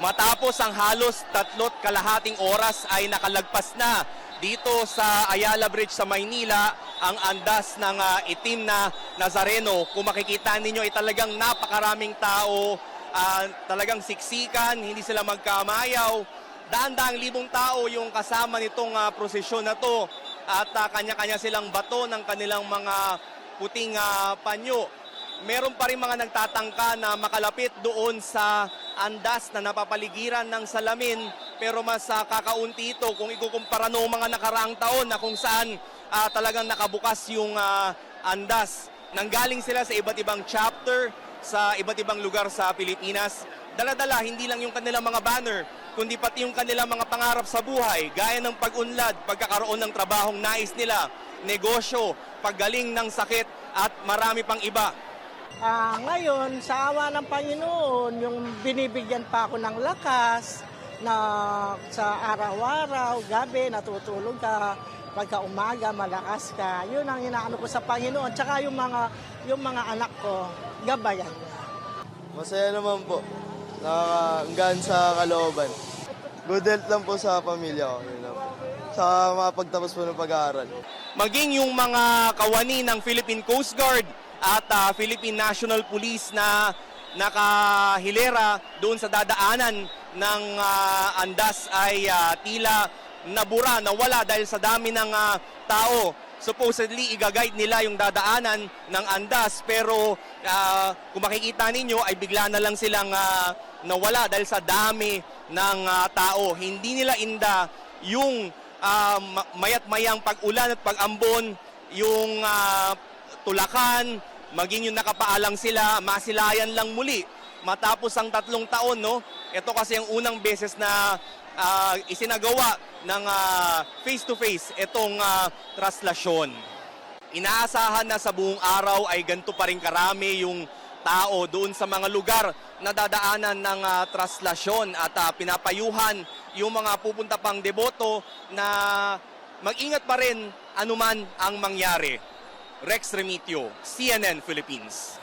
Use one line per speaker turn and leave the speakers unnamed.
Matapos ang halos tatlot kalahating oras ay nakalagpas na dito sa Ayala Bridge sa Maynila ang andas ng ah, itim na Nazareno. Kung makikita ninyo ay talagang napakaraming tao, ah, talagang siksikan, hindi sila magkamayaw. Daan-daang libong tao yung kasama nitong ah, prosesyon na to at ah, kanya-kanya silang bato ng kanilang mga puting ah, panyo meron pa rin mga nagtatangka na makalapit doon sa andas na napapaligiran ng salamin pero mas ah, kakaunti ito kung ikukumpara noong mga nakaraang taon na kung saan ah, talagang nakabukas yung ah, andas. Nanggaling sila sa iba't ibang chapter sa iba't ibang lugar sa Pilipinas. Dala-dala, hindi lang yung kanilang mga banner, kundi pati yung kanilang mga pangarap sa buhay, gaya ng pag-unlad, pagkakaroon ng trabahong nais nila, negosyo, paggaling ng sakit, at marami pang iba.
Ah, ngayon, sa awa ng Panginoon, yung binibigyan pa ako ng lakas na sa araw-araw, gabi, natutulog ka, pagka umaga, malakas ka. Yun ang inaano ko sa Panginoon. Tsaka yung mga, yung mga anak ko, gabayan.
Masaya naman po. Nakakanggaan sa kalooban. Good health lang po sa pamilya ko. Yun lang po. Sa mapagtapos po ng pag-aaral.
Maging yung mga kawani ng Philippine Coast Guard at ah, Philippine National Police na nakahilera doon sa dadaanan ng ah, andas ay ah, tila nabura, nawala dahil sa dami ng ah, tao. Supposedly, igaguide nila yung dadaanan ng andas pero ah, kung makikita ninyo ay bigla na lang silang ah, nawala dahil sa dami ng ah, tao. Hindi nila inda yung ma- mayat-mayang pag-ulan at pag-ambon, yung ah, tulakan, maging yung nakapaalang sila, masilayan lang muli matapos ang tatlong taon, no? Ito kasi ang unang beses na ah, isinagawa ng ah, face-to-face itong ah, traslasyon. Inaasahan na sa buong araw ay ganito pa rin karami yung tao doon sa mga lugar na dadaanan ng ah, traslasyon at ah, pinapayuhan yung mga pupunta pang deboto na mag-ingat pa rin anuman ang mangyari. Rex Remitio, CNN Philippines.